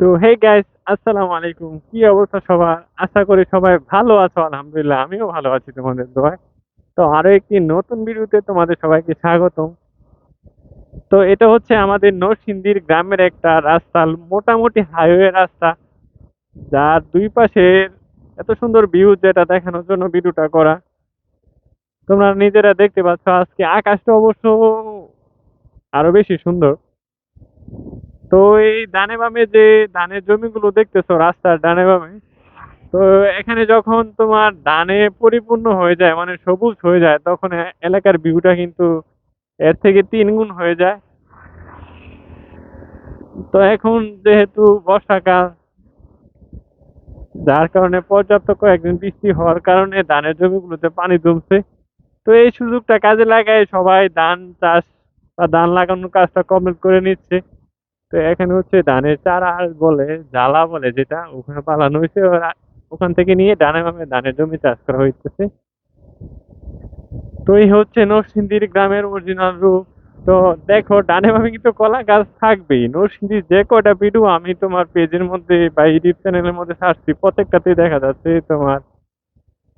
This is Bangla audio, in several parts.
তো হে গাইস আসসালামু আলাইকুম। কি অবস্থা সবার? আশা করি সবাই ভালো আছো, আলহামদুলিল্লাহ। আমিও ভালো আছি তোমাদের দোয়ায়। তো আরও একটি নতুন ভিডিওতে তোমাদের সবাইকে স্বাগতম। তো এটা হচ্ছে আমাদের নরসিংদীর গ্রামের একটা রাস্তা, মোটামুটি হাইওয়ে রাস্তা। যার দুই পাশে এত সুন্দর ভিউ যেটা দেখানোর জন্য ভিডিওটা করা। তোমরা নিজেরা দেখতে পাচ্ছ, আজকে আকাশটা অবশ্য আরও বেশি সুন্দর। তো এই ডানে বামে যে ধানের জমিগুলো দেখতেছো, রাস্তার ডানে বামে, তো এখানে যখন তোমার ধানে পরিপূর্ণ হয়ে যায় মানে সবুজ হয়ে যায়, তখন এলাকার ভিউটা কিন্তু এর থেকে তিন গুণ হয়ে যায়। তো এখন যেহেতু বর্ষাকাল, যার কারণে পর্যাপ্ত কয়েকদিন বৃষ্টি হওয়ার কারণে ধানের জমিগুলোতে পানি জমছে। তো এই সুযোগটা কাজে লাগায় সবাই ধান চাষ বা ধান লাগানোর কাজটা কমপ্লিট করে নিচ্ছে। তো এখানে হচ্ছে ধানের চারা বলে, জ্বালা বলে যেটা, ওখানে পালানো হয়েছে। ওখান থেকে নিয়ে ডানে বামে ধানের জমি চাষ করা হইতেছে। তো এই হচ্ছে নরসিংদীর গ্রামের অরিজিনাল রূপ। তো দেখো, ডানে বামে কিন্তু কলা গাছ থাকবেই। নরসিংদীর যে কটা ভিডিও আমি তোমার পেজের মধ্যে বা ইউটিউব চ্যানেলের মধ্যে ছাড়ছি প্রত্যেকটাতেই দেখা যাচ্ছে তোমার।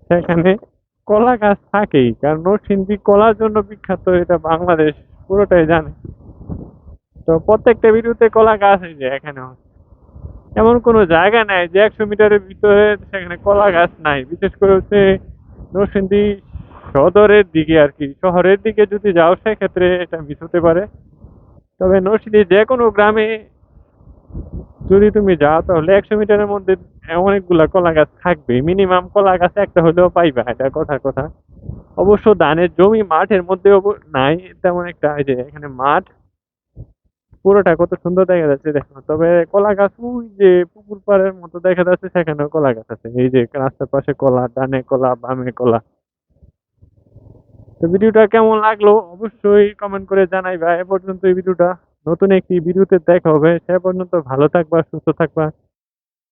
সেখানে কলা গাছ থাকেই, কারণ নরসিংদী কলার জন্য বিখ্যাত, এটা বাংলাদেশ পুরোটাই জানে। তো প্রত্যেকটা ভিডিওতে কলা গাছ এই যে এখানে এমন কোনো জায়গা নাই যে একশো মিটারের ভিতরে সেখানে কলা গাছ নাই। বিশেষ করে হচ্ছে নরসিংদী সদরের দিকে আর কি। শহরের দিকে যদি যাও, সেক্ষেত্রে এটা মিস হতে পারে। তবে নরসিংদী যে কোনো গ্রামে যদি তুমি যাও, তাহলে একশো মিটারের মধ্যে অনেকগুলা কলা গাছ থাকবে। মিনিমাম কলা গাছ একটা হলেও পাইবা, এটা কথার কথা। অবশ্য ধানের জমি মাঠের মধ্যে নাই, তেমন একটা এই যে এখানে মাঠ পুরোটা কত সুন্দর দেখা যাচ্ছে, দেখো। তবে কলা গাছ, ওই যে পুকুর পাড়ের মতো দেখা যাচ্ছে, সেখানেও কলা গাছ আছে। এই যে রাস্তার পাশে কলা, ডানে কলা, বামে কলা। তো ভিডিওটা কেমন লাগল, অবশ্যই কমেন্ট করে জানাই জানাইবা। এ পর্যন্ত এই ভিডিওটা। নতুন একটি ভিডিওতে দেখা হবে। সে পর্যন্ত ভালো থাকবা, সুস্থ থাকবা।